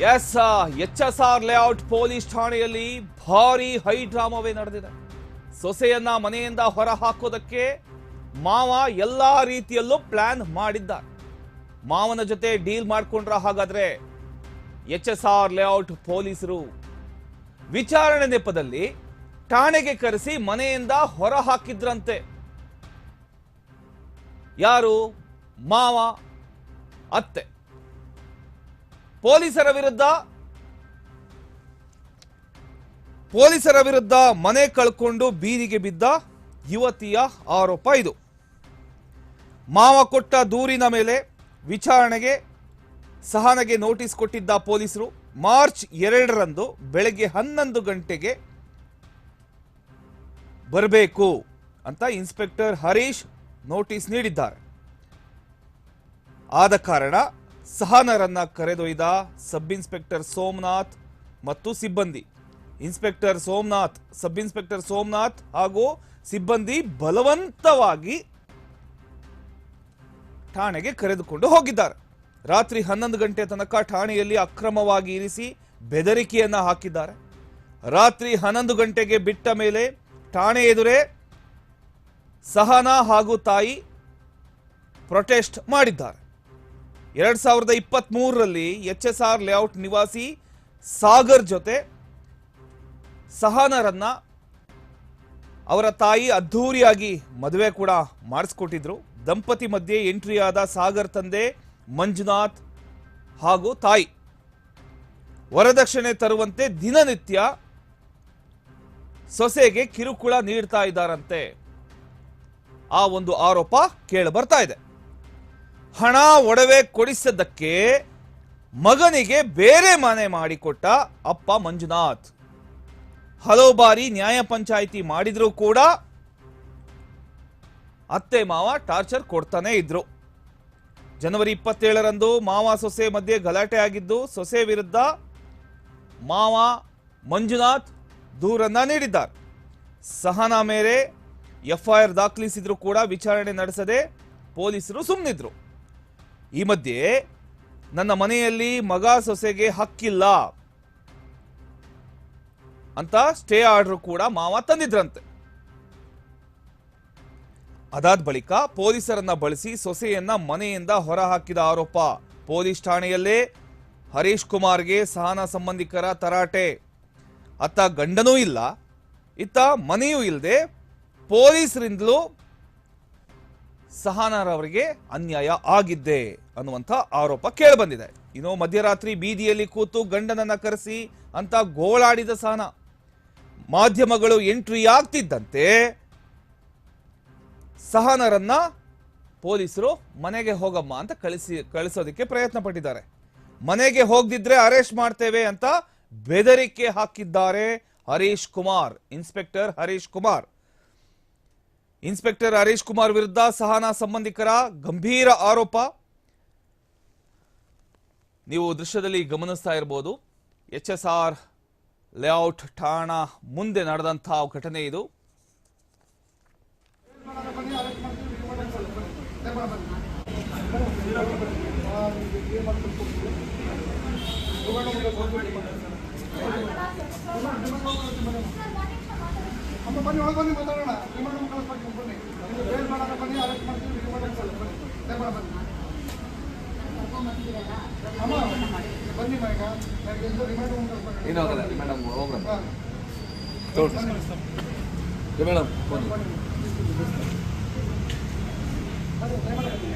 S H S R layout police ಠಾಣೆಯಲ್ಲಿ ಭಾರಿ high ಡ್ರಾಮಾವೇ ನಡೆದಿದೆ. ಸೊಸೆಯನ್ನ ಮನೆಯಿಂದ ಹೊರ ಹಾಕೋದಕ್ಕೆ ಮಾವ ಎಲ್ಲಾ ರೀತಿಯಲ್ಲೂ ಪ್ಲಾನ್ ಮಾಡಿದ್ದಾರೆ. ಮಾವನ ಜೊತೆ ಡೀಲ್ ಮಾಡಿಕೊಂಡ್ರ ಹಾಗಾದ್ರೆ ಎಚ್ ಎಸ್ ಆರ್ ಲೇಔಟ್ ಪೊಲೀಸರು ವಿಚಾರಣೆ ನೆಪದಲ್ಲಿ ಠಾಣೆಗೆ ಕರೆಸಿ ಮನೆಯಿಂದ ಹೊರ ಹಾಕಿದ್ರಂತೆ ಯಾರು? ಮಾವ, ಅತ್ತೆ. ಪೊಲೀಸರ ವಿರುದ್ಧ ಪೊಲೀಸರ ವಿರುದ್ಧ ಮನೆ ಕಳ್ಕೊಂಡು ಬೀದಿಗೆ ಬಿದ್ದ ಯುವತಿಯ ಆರೋಪ ಇದು. ಮಾವ ಕೊಟ್ಟ ದೂರಿನ ಮೇಲೆ ವಿಚಾರಣೆಗೆ ಸಹನಗೆ ನೋಟಿಸ್ ಕೊಟ್ಟಿದ್ದ ಪೊಲೀಸರು ಮಾರ್ಚ್ ಎರಡರಂದು ಬೆಳಗ್ಗೆ ಹನ್ನೊಂದು ಗಂಟೆಗೆ ಬರಬೇಕು ಅಂತ ಇನ್ಸ್ಪೆಕ್ಟರ್ ಹರೀಶ್ ನೋಟಿಸ್ ನೀಡಿದ್ದಾರೆ. ಆದ ಕಾರಣ ಸಹನರನ್ನ ಕರೆದೊಯ್ದ ಸಬ್ ಇನ್ಸ್ಪೆಕ್ಟರ್ ಸೋಮನಾಥ್ ಮತ್ತು ಸಿಬ್ಬಂದಿ. Inspector Somnath sub inspector Somnath ಹಾಗೂ ಸಿಬ್ಬಂದಿ ಬಲವಂತವಾಗಿ ಠಾಣೆಗೆ ಕರೆದುಕೊಂಡು ಹೋಗಿದ್ದಾರೆ. ರಾತ್ರಿ ಹನ್ನೊಂದು ಗಂಟೆ ತನಕ ಠಾಣೆಯಲ್ಲಿ ಅಕ್ರಮವಾಗಿ ಇರಿಸಿ ಬೆದರಿಕೆಯನ್ನ ಹಾಕಿದ್ದಾರೆ. ರಾತ್ರಿ ಹನ್ನೊಂದು ಗಂಟೆಗೆ ಬಿಟ್ಟ ಮೇಲೆ ಠಾಣೆ ಎದುರೇ ಸಹನಾ ಹಾಗೂ ತಾಯಿ ಪ್ರೊಟೆಸ್ಟ್ ಮಾಡಿದ್ದಾರೆ. ಎರಡ್ ಸಾವಿರದ ಇಪ್ಪತ್ತ್ ಮೂರರಲ್ಲಿ ಎಚ್ ಎಸ್ ಆರ್ ಲೇಔಟ್ ನಿವಾಸಿ ಸಾಗರ್ ಜೊತೆ ಸಹನರನ್ನ ಅವರ ತಾಯಿ ಅದ್ಧೂರಿಯಾಗಿ ಮದುವೆ ಕೂಡ ಮಾಡಿಸ್ಕೊಟ್ಟಿದ್ರು. ದಂಪತಿ ಮಧ್ಯೆ ಎಂಟ್ರಿ ಆದ ಸಾಗರ್ ತಂದೆ ಮಂಜುನಾಥ್ ಹಾಗೂ ತಾಯಿ. ವರದಕ್ಷಿಣೆ ತರುವಂತೆ ದಿನನಿತ್ಯ ಸೊಸೆಗೆ ಕಿರುಕುಳ ನೀಡ್ತಾ ಇದ್ದಾರಂತೆ. ಆ ಒಂದು ಆರೋಪ ಕೇಳಿ ಬರ್ತಾ ಇದೆ. ಹಣ ಒಡವೆ ಕೊಡಿಸದಕ್ಕೆ ಮಗನಿಗೆ ಬೇರೆ ಮನೆ ಮಾಡಿಕೊಟ್ಟ ಅಪ್ಪ ಮಂಜುನಾಥ್. ಹಲವು ಬಾರಿ ನ್ಯಾಯ ಪಂಚಾಯಿತಿ ಮಾಡಿದ್ರೂ ಕೂಡ ಅತ್ತೆ ಮಾವ ಟಾರ್ಚರ್ ಕೊಡ್ತಾನೆ ಇದ್ರು. ಜನವರಿ ಇಪ್ಪತ್ತೇಳರಂದು ಮಾವ ಸೊಸೆ ಮಧ್ಯೆ ಗಲಾಟೆ ಆಗಿದ್ದು ಸೊಸೆ ವಿರುದ್ಧ ಮಾವ ಮಂಜುನಾಥ್ ದೂರನ್ನ ನೀಡಿದ್ದಾರೆ. ಸಹನಾ ಮೇರೆ ಎಫ್ಐಆರ್ ದಾಖಲಿಸಿದ್ರು ಕೂಡ ವಿಚಾರಣೆ ನಡೆಸದೆ ಪೊಲೀಸರು ಸುಮ್ಮನಿದ್ರು ಈ ಮಧ್ಯೆ ನನ್ನ ಮನೆಯಲ್ಲಿ ಮಗ ಸೊಸೆಗೆ ಹಕ್ಕಿಲ್ಲ ಅಂತ ಸ್ಟೇ ಆರ್ಡರ್ ಕೂಡ ಮಾವ ತಂದಿದ್ರಂತೆ. ಅದಾದ ಬಳಿಕ ಪೊಲೀಸರನ್ನ ಬಳಸಿ ಸೊಸೆಯನ್ನ ಮನೆಯಿಂದ ಹೊರಹಾಕಿದ ಆರೋಪ. ಪೊಲೀಸ್ ಠಾಣೆಯಲ್ಲೇ ಹರೀಶ್ ಕುಮಾರ್ಗೆ ಸಹನ ಸಂಬಂಧಿಕರ ತರಾಟೆ. ಅತ್ತ ಗಂಡನೂ ಇಲ್ಲ, ಇತ್ತ ಮನೆಯೂ ಇಲ್ಲದೆ ಪೊಲೀಸರಿಂದಲೂ ಸಹನರವರಿಗೆ ಅನ್ಯಾಯ ಆಗಿದ್ದೆ. ಅನ್ನುವಂಥ ಆರೋಪ ಕೇಳಿಬಂದಿದೆ. ಇನ್ನು ಮಧ್ಯರಾತ್ರಿ ಬೀದಿಯಲ್ಲಿ ಕೂತು ಗಂಡನನ್ನ ಕರೆಸಿ ಅಂತ ಗೋಳಾಡಿದ ಸಹನ ಮಾಧ್ಯಮಗಳು ಎಂಟ್ರಿ ಆಗ್ತಿದ್ದಂತೆ ಸಹನರನ್ನ ಪೊಲೀಸರು ಮನೆಗೆ ಹೋಗಮ್ಮ ಅಂತ ಕಳಿಸಿ, ಕಳಿಸೋದಕ್ಕೆ ಪ್ರಯತ್ನ ಪಟ್ಟಿದ್ದಾರೆ. ಮನೆಗೆ ಹೋಗದಿದ್ರೆ ಅರೆಸ್ಟ್ ಮಾಡ್ತೇವೆ ಅಂತ ಬೆದರಿಕೆ ಹಾಕಿದ್ದಾರೆ ಹರೀಶ್ ಕುಮಾರ್, ಇನ್ಸ್ಪೆಕ್ಟರ್ ಹರೀಶ್ ಕುಮಾರ್. ಇನ್ಸ್ಪೆಕ್ಟರ್ ಹರೀಶ್ ಕುಮಾರ್ ವಿರುದ್ಧ ಸಹನಾ ಸಂಬಂಧಿಕರ ಗಂಭೀರ ಆರೋಪ. ನೀವು ದೃಶ್ಯದಲ್ಲಿ ಗಮನಿಸ್ತಾ ಇರಬಹುದು ಎಚ್ ಎಸ್ ಆರ್ ಲೇಔಟ್ ಠಾಣಾ ಮುಂದೆ ನಡೆದಂತಹ ಘಟನೆ ಇದು. ಏನು ಆಗಲ್ಲ ಮೇಡಮ್ ಹೋಗೋಣ ಹಾಂ ಮೇಡಮ್ ದಯಮಾಡಿ